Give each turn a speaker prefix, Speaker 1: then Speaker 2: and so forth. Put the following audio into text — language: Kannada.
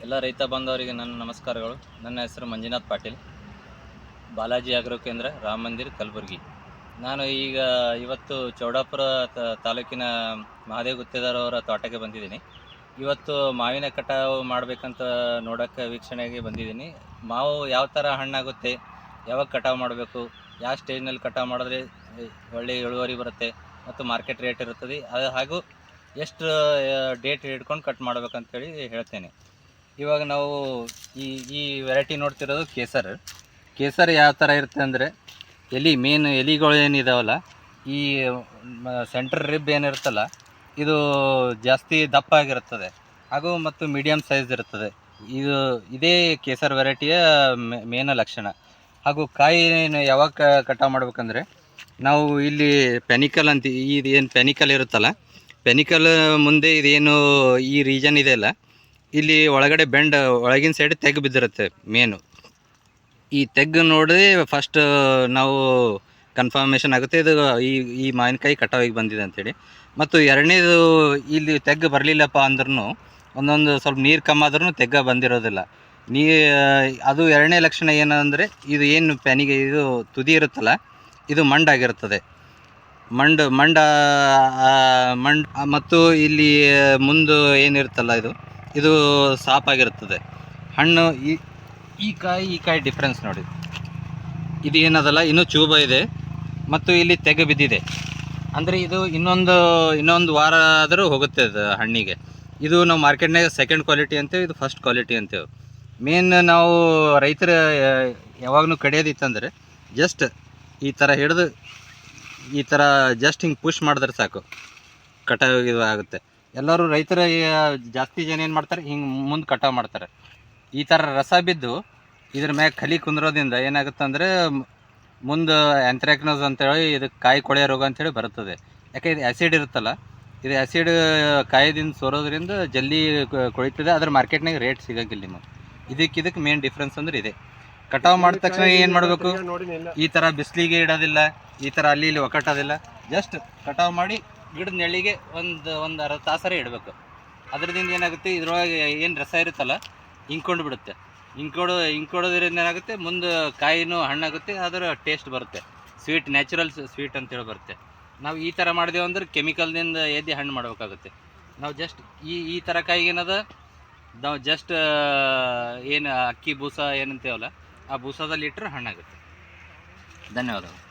Speaker 1: ಎಲ್ಲ ರೈತ ಬಾಂಧವರಿಗೆ ನನ್ನ ನಮಸ್ಕಾರಗಳು. ನನ್ನ ಹೆಸರು ಮಂಜುನಾಥ್ ಪಾಟೀಲ್. ಬಾಲಾಜಿ ಅಗ್ರೋ ಕೇಂದ್ರ, ರಾಮ ಮಂದಿರ್, ಕಲಬುರಗಿ. ನಾನು ಈಗ ಇವತ್ತು ಚೌಡಾಪುರ ತಾಲೂಕಿನ ಮಹಾದೇವ್ ಗುತ್ತೇದಾರ್ ಅವರ ತೋಟಕ್ಕೆ ಬಂದಿದ್ದೀನಿ. ಇವತ್ತು ಮಾವಿನ ಕಟಾವು ಮಾಡಬೇಕಂತ ನೋಡೋಕ್ಕೆ ವೀಕ್ಷಣೆಗೆ ಬಂದಿದ್ದೀನಿ. ಮಾವು ಯಾವ ಥರ ಹಣ್ಣಾಗುತ್ತೆ, ಯಾವಾಗ ಕಟಾವು ಮಾಡಬೇಕು, ಯಾವ ಸ್ಟೇಜ್ನಲ್ಲಿ ಕಟಾವು ಮಾಡಿದ್ರೆ ಒಳ್ಳೆಯ ಇಳುವರಿ ಬರುತ್ತೆ ಮತ್ತು ಮಾರ್ಕೆಟ್ ರೇಟ್ ಇರುತ್ತದೆ. ಅದು ಹಾಗೂ ಎಷ್ಟು ಡೇಟ್ ಹಿಡ್ಕೊಂಡು ಕಟ್ ಮಾಡ್ಬೇಕಂತೇಳಿ ಹೇಳ್ತೇನೆ. ಇವಾಗ ನಾವು ಈ ಈ ವೆರೈಟಿ ನೋಡ್ತಿರೋದು ಕೇಸರ್. ಕೇಸರ್ ಯಾವ ಥರ ಇರುತ್ತೆ ಅಂದರೆ, ಎಲಿ ಮೇನ್ ಎಲಿಗಳು ಏನಿದಾವಲ್ಲ, ಈ ಸೆಂಟ್ರ್ ರಿಬ್ ಏನಿರುತ್ತಲ್ಲ, ಇದು ಜಾಸ್ತಿ ದಪ್ಪ ಆಗಿರುತ್ತದೆ. ಹಾಗೂ ಮತ್ತು ಮೀಡಿಯಮ್ ಸೈಜ್ ಇರುತ್ತದೆ. ಇದು, ಇದೇ ಕೇಸರ್ ವೆರೈಟಿಯ ಮೇನ ಲಕ್ಷಣ. ಹಾಗೂ ಕಾಯಿ ಯಾವಾಗ ಕಟಾವು ಮಾಡ್ಬೇಕಂದ್ರೆ, ನಾವು ಇಲ್ಲಿ ಪೆನಿಕಲ್ ಅಂತ ಇದು ಏನು ಪೆನಿಕಲ್ ಇರುತ್ತಲ್ಲ ಪೆನಿಕಲ್ ಮುಂದೆ ಇದೇನು ಈ ರೀಜನ್ ಇದೆ ಅಲ್ಲ ಇಲ್ಲಿ ಒಳಗಡೆ ಬೆಂಡ್ ಒಳಗಿನ ಸೈಡ್ ತೆಗ್ ಬಿದ್ದಿರುತ್ತೆ ಮೇನು ಈ ತೆಗ್ ನೋಡಿ ಫಸ್ಟ್ ನಾವು ಕನ್ಫರ್ಮೇಷನ್ ಆಗುತ್ತೆ, ಇದು ಈ ಈ ಮಾವಿನಕಾಯಿ ಕಟಾವಿಗೆ ಬಂದಿದೆ ಅಂತೇಳಿ. ಮತ್ತು ಎರಡನೇದು ಇಲ್ಲಿ ತೆಗ್ ಬರಲಿಲ್ಲಪ್ಪ ಅಂದ್ರೂ ಒಂದೊಂದು ಸ್ವಲ್ಪ ನೀರು ಕಮ್ಮಿ ಆದ್ರೂ ತೆಗ್ಗ ಬಂದಿರೋದಿಲ್ಲ. ನೀ, ಅದು ಎರಡನೇ ಲಕ್ಷಣ ಏನಂದರೆ, ಇದು ಏನು ಪೆನಿಗೆ, ಇದು ತುದಿ ಇರುತ್ತಲ್ಲ, ಇದು ಮಂಡಾಗಿರುತ್ತದೆ ಮಂಡ್, ಮಂಡ ಮಂಡ್ ಮತ್ತು ಇಲ್ಲಿ ಮುಂದೆ ಏನಿರುತ್ತಲ್ಲ ಇದು? ಇದು ಸಾಪಾಗಿರುತ್ತದೆ ಹಣ್ಣು ಈ ಈ ಕಾಯಿ ಈ ಕಾಯಿ ಡಿಫ್ರೆನ್ಸ್ ನೋಡಿ. ಇದು ಏನದಲ್ಲ, ಇನ್ನೂ ಚೂಬ ಇದೆ ಮತ್ತು ಇಲ್ಲಿ ತೆಗೆ ಬಿದ್ದಿದೆ. ಅಂದರೆ ಇದು ಇನ್ನೊಂದು ಇನ್ನೊಂದು ವಾರ ಆದರೂ ಹೋಗುತ್ತೆ ಅದು ಹಣ್ಣಿಗೆ. ಇದು ನಾವು ಮಾರ್ಕೆಟ್ನಾಗ ಸೆಕೆಂಡ್ ಕ್ವಾಲಿಟಿ ಅಂತೇವೆ ಇದು ಫಸ್ಟ್ ಕ್ವಾಲಿಟಿ ಅಂತೇವೆ ಮೇನ್ ನಾವು ರೈತರ ಯಾವಾಗಲೂ ಕಡಿಯೋದಿತ್ತಂದರೆ ಜಸ್ಟ್ ಈ ಥರ ಹಿಡಿದು ಈ ಥರ ಜಸ್ಟ್ ಹಿಂಗೆ ಪುಷ್ ಮಾಡಿದ್ರೆ ಸಾಕು. ಕಟಾವು ಇದು ಆಗುತ್ತೆ. ಎಲ್ಲರೂ ರೈತರ ಜಾಸ್ತಿ ಜನ ಏನು ಮಾಡ್ತಾರೆ? ಹಿಂಗೆ ಮುಂದೆ ಕಟಾವು ಮಾಡ್ತಾರೆ. ಈ ಥರ ರಸ ಬಿದ್ದು ಇದ್ರ ಮ್ಯಾಗ ಕಲಿ ಕುಂದ್ರೋದ್ರಿಂದ ಏನಾಗುತ್ತೆ ಅಂದರೆ ಮುಂದೆ ಆ್ಯಂಥ್ರಾಕ್ನೋಸ್ ಅಂತೇಳಿ ಇದಕ್ಕೆ ಕಾಯಿ ಕೊಳೆ ರೋಗ ಅಂತೇಳಿ ಬರುತ್ತದೆ. ಯಾಕೆ ಇದು ಆ್ಯಸಿಡ್ ಇರುತ್ತಲ್ಲ ಇದು ಆ್ಯಸಿಡ್ ಕಾಯದಿಂದ ಸೋರೋದ್ರಿಂದ ಜಲ್ದಿ ಕೊಳಿತದೆ. ಅದ್ರ ಮಾರ್ಕೆಟ್ನಾಗ ರೇಟ್ ಸಿಗೋಂಗಿಲ್ಲ ನಿಮಗೆ. ಇದಕ್ಕೆ ಇದಕ್ಕೆ ಮೇನ್ ಡಿಫ್ರೆನ್ಸ್ ಅಂದ್ರೆ ಇದೆ. ಕಟಾವು ಮಾಡಿದ ತಕ್ಷಣ ಏನು ಮಾಡಬೇಕು? ಈ ಥರ ಬಿಸಿಲಿಗೆ ಇಡೋದಿಲ್ಲ ಈ ಥರ ಅಲ್ಲಿ ಇಲ್ಲಿ ಒಕ್ಕಟ್ಟೋದಿಲ್ಲ ಜಸ್ಟ್ ಕಟಾವು ಮಾಡಿ ಗಿಡದ ನೆಳಿಗೆ ಒಂದು ಒಂದು ಅರ್ಧ ತಾಸರೆ ಇಡಬೇಕು. ಅದರಿಂದ ಏನಾಗುತ್ತೆ? ಇದ್ರೊಳಗೆ ಏನು ರಸ ಇರುತ್ತಲ್ಲ ಇಂಕೊಂಡು ಬಿಡುತ್ತೆ. ಇಂಕೊಡು ಇಂಕೊಡೋದ್ರಿಂದ ಏನಾಗುತ್ತೆ? ಮುಂದೆ ಕಾಯಿನೂ ಹಣ್ಣಾಗುತ್ತೆ, ಅದರ ಟೇಸ್ಟ್ ಬರುತ್ತೆ. ಸ್ವೀಟ್ ನ್ಯಾಚುರಲ್ ಸ್ವೀಟ್ ಅಂತೇಳಿ ಬರುತ್ತೆ. ನಾವು ಈ ಥರ ಮಾಡಿದೆವು ಅಂದ್ರೆ ಕೆಮಿಕಲ್ನಿಂದ ಎದ್ದು ಹಣ್ಣು ಮಾಡಬೇಕಾಗುತ್ತೆ. ನಾವು ಜಸ್ಟ್ ಈ ಈ ಥರ ಕಾಯಿಗೆ ಏನದ? ನಾವು ಜಸ್ಟ್ ಏನು ಅಕ್ಕಿ, ಬೂಸ ಏನಂತೇವಲ್ಲ, ಆ ಬೂಸದಲ್ಲಿ ಇಟ್ಟರೆ ಹಣ್ಣಾಗುತ್ತೆ. ಧನ್ಯವಾದಗಳು.